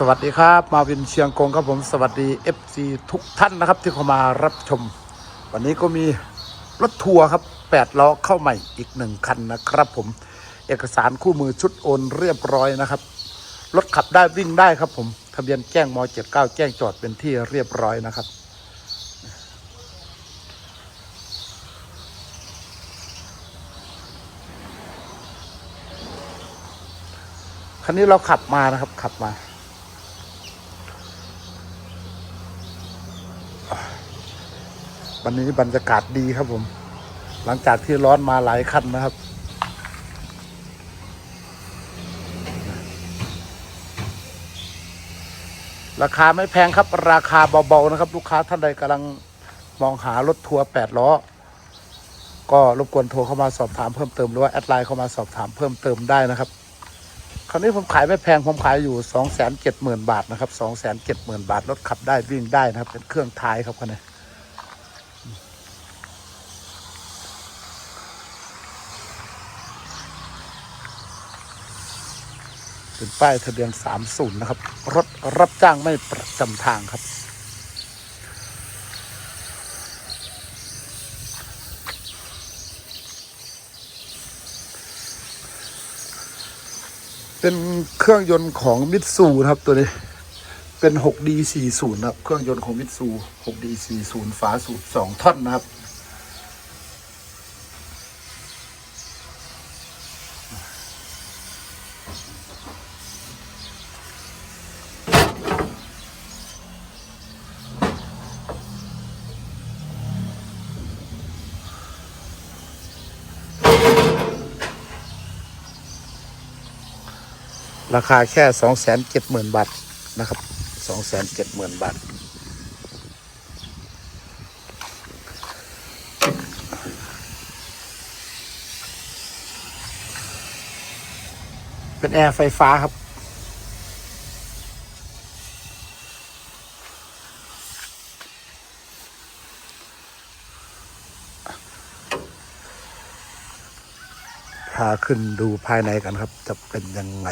สวัสดีครับ มาวินเชียงกงครับผมสวัสดี FC ทุกท่านนะครับที่เข้ามารับชม วันนี้ก็มีรถทัวร์ครับ8ล้อเข้าใหม่อีกหนึ่งคันนะครับผม เอกสารคู่มือชุดโอนเรียบร้อยนะครับ รถขับได้วิ่งได้ครับผม ทะเบียนแจ้งม 79 แจ้งจอดเป็นที่เรียบร้อยนะครับ คันนี้เราขับมานะครับขับมา วันนี้บรรยากาศดีครับผม หลังจากที่ร้อนมาหลายคันนะครับ ราคาไม่แพงครับ ราคาเบาๆนะครับ ลูกค้าท่านใดกำลังมองหารถทัวร์แปดล้อ ก็รบกวนโทรเข้ามาสอบถามเพิ่มเติมหรือว่าแอดไลน์เข้ามาสอบถามเพิ่มเติมได้นะครับคราวนี้ผมขายไม่แพง ผมขายอยู่สองแสนเจ็ดหมื่นบาทนะครับสองแสนเจ็ดหมื่นบาท รถขับได้วิ่งได้นะครับ เป็นเครื่องท้ายครับคันนี้ เป็นป้ายทะเบียนสามศูนย์นะครับ รถรับจ้างไม่ประจำทางครับ เป็นเครื่องยนต์ของมิตซูนะครับตัวนี้เป็น 6D40 นะครับ เครื่องยนต์ของมิตซู 6D40 ฝาสูบ2ท่อนนะครับ ราคาแค่270,000บาทนะครับ270,000บาท เป็นแอร์ไฟฟ้าครับพาขึ้นดูภายในกันครับ จะเป็นยังไง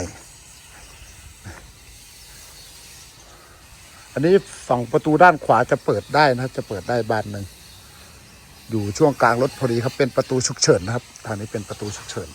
อันนี้ฝั่งประตูด้านขวาจะเปิดได้นะครับ จะเปิดได้บานหนึ่งอยู่ช่วงกลางรถพอดีครับเป็นประตูฉุกเฉินนะครับ ทางนี้เป็นประตูฉุกเฉิน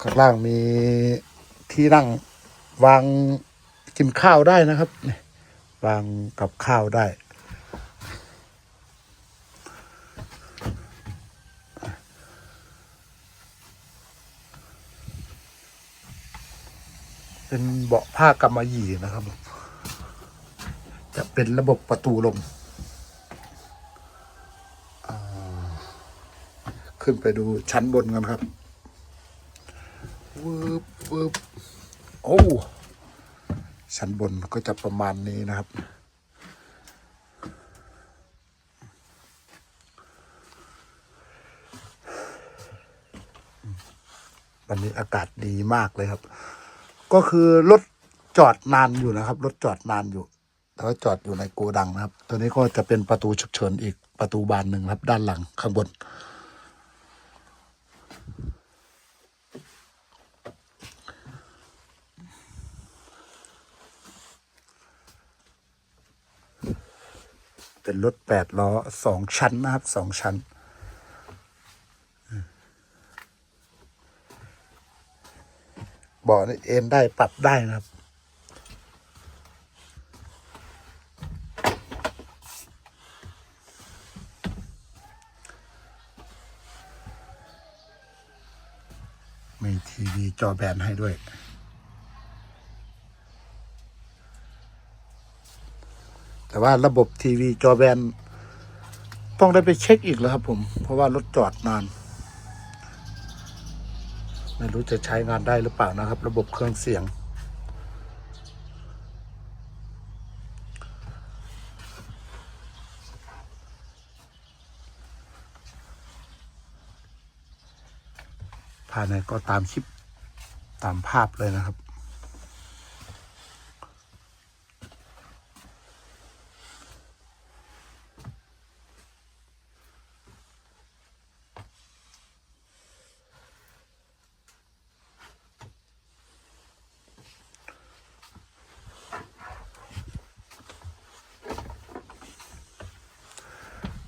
ข้างล่างมีที่นั่งวางกินข้าวได้นะครับนี่วางกับข้าวได้ เป็นเบาะผ้ากำมะหยี่นะครับ จะเป็นระบบประตูลมขึ้นไปดูชั้นบนกันครับ วืบวืบโอ้ ชั้น บนก็จะประมาณนี้นะครับ วันนี้อากาศดีมากเลยครับ ก็คือรถจอดนานอยู่นะครับ รถจอดนานอยู่แต่ว่าจอดอยู่ในโกดังนะครับ ตัวนี้ก็จะเป็นประตูฉุกเฉินอีกประตูบานหนึ่งครับ ด้านหลังข้างบน เป็นรถแปดล้อสองชั้นนะครับสองชั้น เบาะนี่เอนได้ปรับได้นะครับมีทีวีจอแบนให้ด้วย แต่ว่าระบบทีวีจอแบนต้องได้ไปเช็คอีกแล้วครับผม เพราะว่ารถจอดนาน ไม่รู้จะใช้งานได้หรือเปล่านะครับ ระบบเครื่องเสียง ภายในก็ตามคลิปตามภาพเลยนะครับ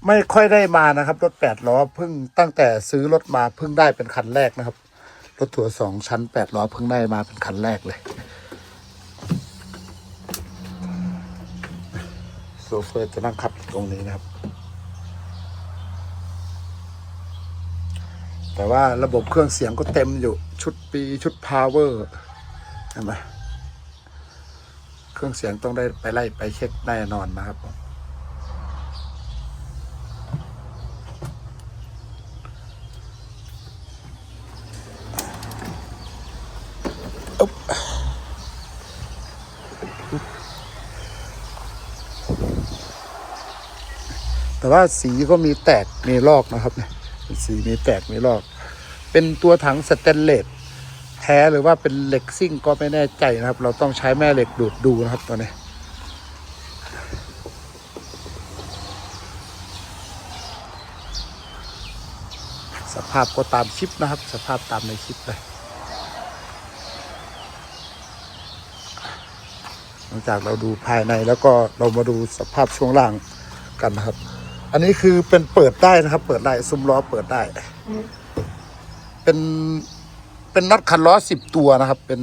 ไม่ค่อยได้มานะครับ รถแปดล้อเพิ่งตั้งแต่ซื้อรถมาเพิ่งได้เป็นคันแรกนะครับ รถทัวสองชั้นแปดล้อเพิ่งได้มาเป็นคันแรกเลยโซเฟอร์จะนั่งขับตรงนี้นะครับ แต่ว่าระบบเครื่องเสียงก็เต็มอยู่ชุดปีชุดพาวเวอร์เห็นไหมเครื่องเสียงต้องได้ไปไล่ไปเช็คแน่นอนนะครับผม แต่ว่าสีก็มีแตกมีลอกนะครับเนี่ยสีมีแตกมีลอก เป็นตัวถังสแตนเลสแท้หรือว่าเป็นเหล็กซิ่งก็ไม่แน่ใจนะครับ เราต้องใช้แม่เหล็กดูดดูนะครับตัวนี้สภาพก็ตามคลิปนะครับ สภาพตามในคลิปเลยหลังจากเราดูภายในแล้วก็เรามาดูสภาพช่วงล่างกันนะครับ อันนี้คือเป็นเปิดได้นะครับ เปิดได้ซุ้มล้อเปิดได้ เป็นเป็นน็อตขันล้อสิบตัวนะครับ เป็น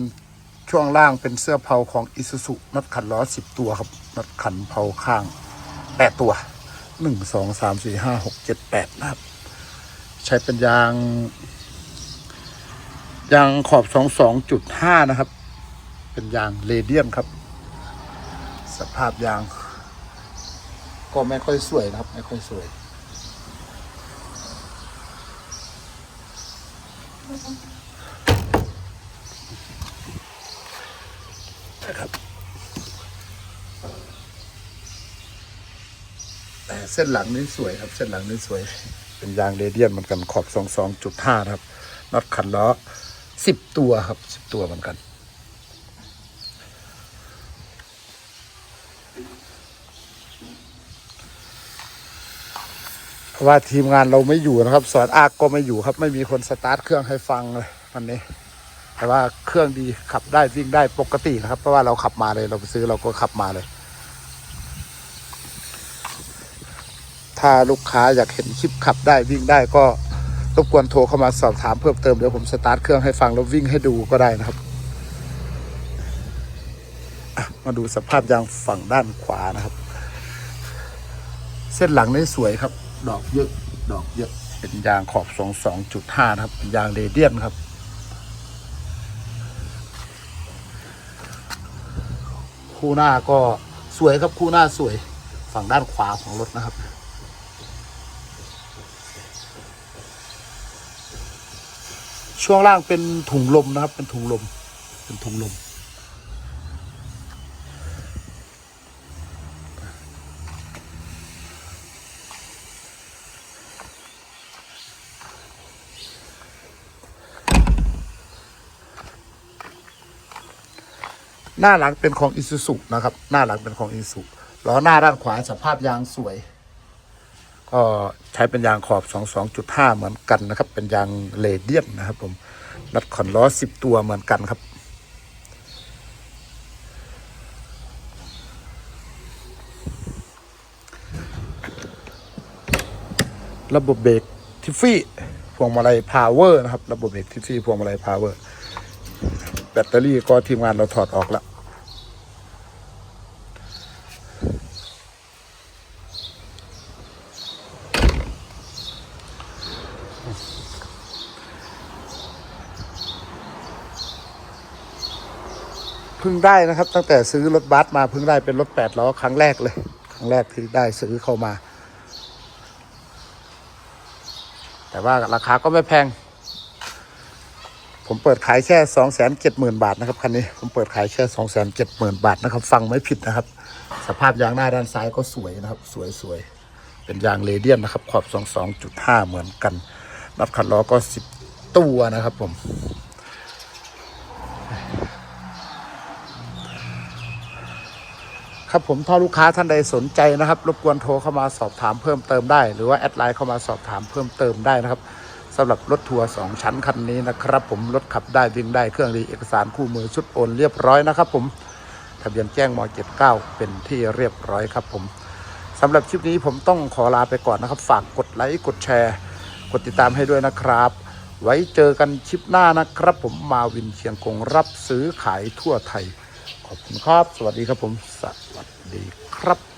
ช่วงล่างเป็นเสื้อเผาของอิซูซุน็อตขันล้อสิบตัวครับน็อตขันเผาข้างแปดตัวหนึ่งสองสามสี่ห้าหกเจ็ดแปดนะครับ ใช้เป็นยางยางขอบสองสองจุดห้านะครับ เป็นยางเรเดียมครับ สภาพยาง ก็ไม่ค่อยสวยนะครับ ไม่ค่อยสวย นะครับแต่เส้นหลังนี่สวยครับ เส้นหลังนี่สวย เป็นยางเรเดียนเหมือนกันขอบสองสองจุดห้าครับน็อตขันล้อสิบตัวครับสิบตัวเหมือนกัน ราะว่าทีมงานเราไม่อยู่นะครับ สอนอากก็ไม่อยู่ครับ ไม่มีคนสตาร์ทเครื่องให้ฟังเลยวันนี้ แต่ว่าเครื่องดีขับได้วิ่งได้ปกตินะครับ เพราะว่าเราขับมาเลยเราไปซื้อเราก็ขับมาเลย ถ้าลูกค้าอยากเห็นคลิปขับได้วิ่งได้ก็รบกวนโทรเข้ามาสอบถามเพิ่มเติมเดี๋ยวผมสตาร์ทเครื่องให้ฟังแล้ววิ่งให้ดูก็ได้นะครับมาดูสภาพยางฝั่งด้านขวานะครับ เส้นหลังนี่สวยครับ ดอกเยอะ ดอกเยอะ เป็นยางขอบสองสองจุดห้านะครับ ยางเรเดียนครับ คู่หน้าก็สวยครับคู่หน้าสวยฝั่งด้านขวาของรถนะครับ ช่วงล่างเป็นถุงลมนะครับ เป็นถุงลม เป็นถุงลม หน้าหลังเป็นของอิซูซุนะครับ หน้าหลังเป็นของอิซูล้อหน้าด้านขวาสภาพยางสวย ก็ใช้เป็นยางขอบ 22.5 เหมือนกันนะครับ เป็นยางเลเดียนนะครับ ผมนัดขอนล้อ 10 ตัวเหมือนกันครับ ระบบเบรกทิฟฟี่พวงมาลัยพาวเวอร์นะครับ ระบบเบรกทิฟฟี่พวงมาลัยพาวเวอร์ แบตเตอรี่ก็ทีมงานเราถอดออกแล้วเพิ่งได้นะครับ ตั้งแต่ซื้อรถบัสมาเพิ่งได้เป็นรถแปดล้อครั้งแรกเลย ครั้งแรกที่ได้ซื้อเข้ามา แต่ว่าราคาก็ไม่แพง ผมเปิดขายแค่สองแสนเจ็ดหมื่นบาทนะครับคันนี้ผมเปิดขายแค่สองแสนเจ็ดหมื่นบาทนะครับ ฟังไม่ผิดนะครับ สภาพยางหน้าด้านซ้ายก็สวยนะครับ สวยสวยเป็นยางเรเดียนนะครับ ขอบสองสองจุดห้าเหมือนกัน นับขัดล้อก็สิบตัวนะครับผมครับผมถ้าลูกค้าท่านใดสนใจนะครับ รบกวนโทรเข้ามาสอบถามเพิ่มเติมได้ หรือว่าแอดไลน์เข้ามาสอบถามเพิ่มเติมได้นะครับ สำหรับรถทัวร์สองชั้นคันนี้นะครับผมรถขับได้วิ่งได้เครื่องดีเอกสารคู่มือชุดโอนเรียบร้อยนะครับผมทะเบียนแจ้งม 79 เป็นที่เรียบร้อยครับผมสำหรับคลิปนี้ผมต้องขอลาไปก่อนนะครับ ฝากกดไลค์กดแชร์ กดติดตามให้ด้วยนะครับ ไว้เจอกันคลิปหน้านะครับ ผมมาวินเชียงกงรับซื้อขายทั่วไทย ขอบคุณครับ สวัสดีครับผม สวัสดีครับ